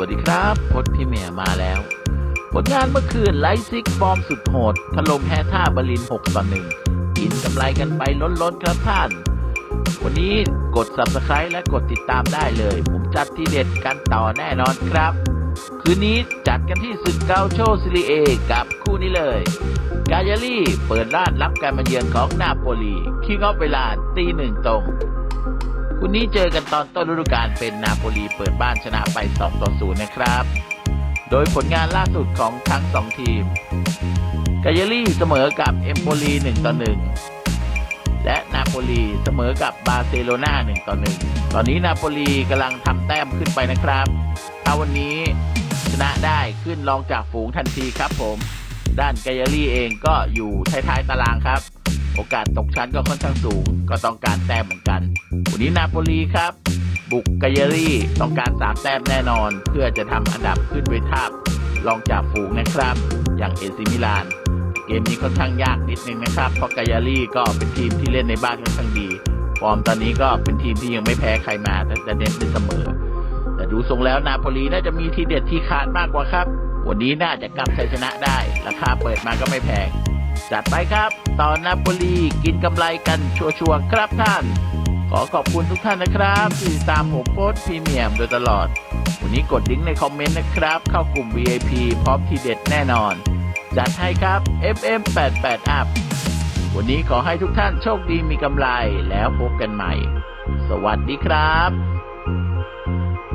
วัสดีครับพดพี่เมียมาแล้ว ผลงานเมื่อคืนไลฟ์ซิกฟอร์มสุดโหดถล่มแฮท่าบริน6ต่อ1กินกำไรกันไปล้นๆครับท่าน วันนี้กด subscribe และกดติดตามได้เลย ผมจัดที่เด็ดกันต่อแน่นอนครับ คืนนี้จัดกันที่ศึกเกาโชซิลีเอกับคู่นี้เลย กายลี่เปิดร้านรับการมาเยือนของนาโปลีคิงออฟเวลาตีหนึ่งตรง คุณนี้เจอกันตอนต้นฤดูกาลเป็นนาโปลีเปิดบ้านชนะไป 2 ต่อ 0 นะครับ โดยผลงานล่าสุดของทั้ง 2 ทีม กายลี่เสมอกับเอมโปลี 1 ต่อ 1 และนาโปลีเสมอกับบาร์เซโลนา1ต่อ 1 ตอนนี้นาโปลีกำลังทำแต้มขึ้นไปนะครับ ถ้าวันนี้ชนะได้ขึ้นรองจากฝูงทันทีครับผม ด้านกายลี่เองก็อยู่ท้ายๆตารางครับ โอกาสตกชั้นก็ค่อนข้างสูง ก็ต้องการแต้มเหมือนกัน วันนี้นาโปลีครับ บุกกายารี่ต้องการสามแต้มแน่นอน เพื่อจะทำอันดับขึ้นไปทาบรองจากฝูงนะครับ อย่างเอซิมิลานเกมนี้ค่อนข้างยากนิดนึงนะครับเพราะกายารี่ก็เป็นทีมที่เล่นในบ้านค่อนข้างดี ฟอร์มตอนนี้ก็เป็นทีมที่ยังไม่แพ้ใครมาแต่จะเน้นเป็นเสมอ แต่ดูทรงแล้วนาโปลีน่าจะมีทีเด็ดที่ขาดมากกว่าครับ วันนี้น่าจะกำชัยชนะได้ราคาเปิดมาก็ไม่แพงจัดไปครับ ตอนนาโปลีกินกำไรกันชัวร์ๆครับท่าน ขอขอบคุณทุกท่านนะครับ ที่ตามผมโพสต์พรีเมียมโดยตลอด วันนี้กดลิงก์ในคอมเมนต์นะครับ เข้ากลุ่ม VIP พร้อมทีเด็ดแน่นอน จัดให้ครับ FM88 Up วันนี้ขอให้ทุกท่านโชคดีมีกำไรแล้วพบกันใหม่ สวัสดีครับ